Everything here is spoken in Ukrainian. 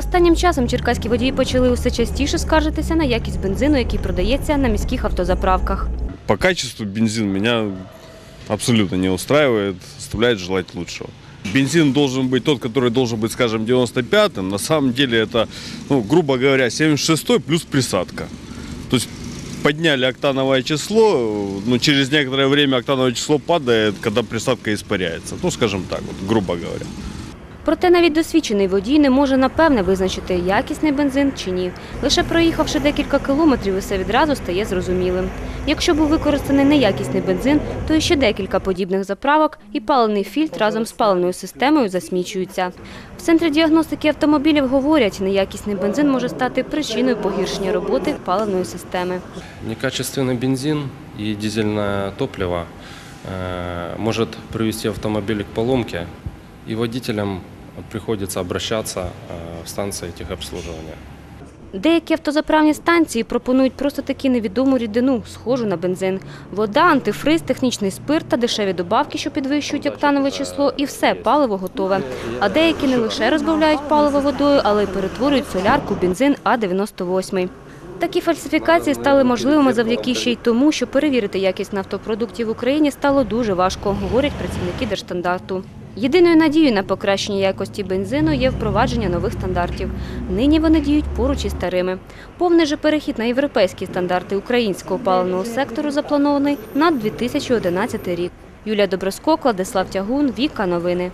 Останнім часом черкаські водії почали усе частіше скаржитися на якість бензину, який продається на міських автозаправках. По качеству бензин меня абсолютно не устраивает, оставляет желать лучшего. Бензин должен быть тот, который должен быть, скажем, 95-м. На самом деле это, ну, грубо говоря, 76-й плюс присадка. То есть подняли октановое число, но через некоторое время октановое число падает, когда присадка испаряется. Ну, скажем так, вот, грубо говоря. Проте навіть досвідчений водій не може напевне визначити, якісний бензин чи ні. Лише проїхавши декілька кілометрів, усе відразу стає зрозумілим. Якщо був використаний неякісний бензин, то і ще декілька подібних заправок і паливний фільтр разом з паливною системою засмічуються. В центрі діагностики автомобілів говорять, неякісний бензин може стати причиною погіршення роботи паливної системи. Некачественный бензин и дизельное топливо э, может привести автомобиль к поломке, и водителям приходится обращаться э, в станции техобслуживания. Деякі автозаправні станції пропонують просто таки невідому рідину, схожу на бензин. Вода, антифриз, технічний спирт та дешеві добавки, що підвищують октанове число, і все, паливо готове. А деякі не лише розбавляють паливо водою, але й перетворюють солярку бензин А-98. Такі фальсифікації стали можливими завдяки ще й тому, що перевірити якість нафтопродуктів в Україні стало дуже важко, говорять працівники Держстандарту. Єдиною надією на покращення якості бензину є впровадження нових стандартів. Нині вони діють поруч із старими. Повний же перехід на європейські стандарти українського паливного сектору запланований на 2011 рік. Юлія Доброско, Владислав Тягун, Віка Новини.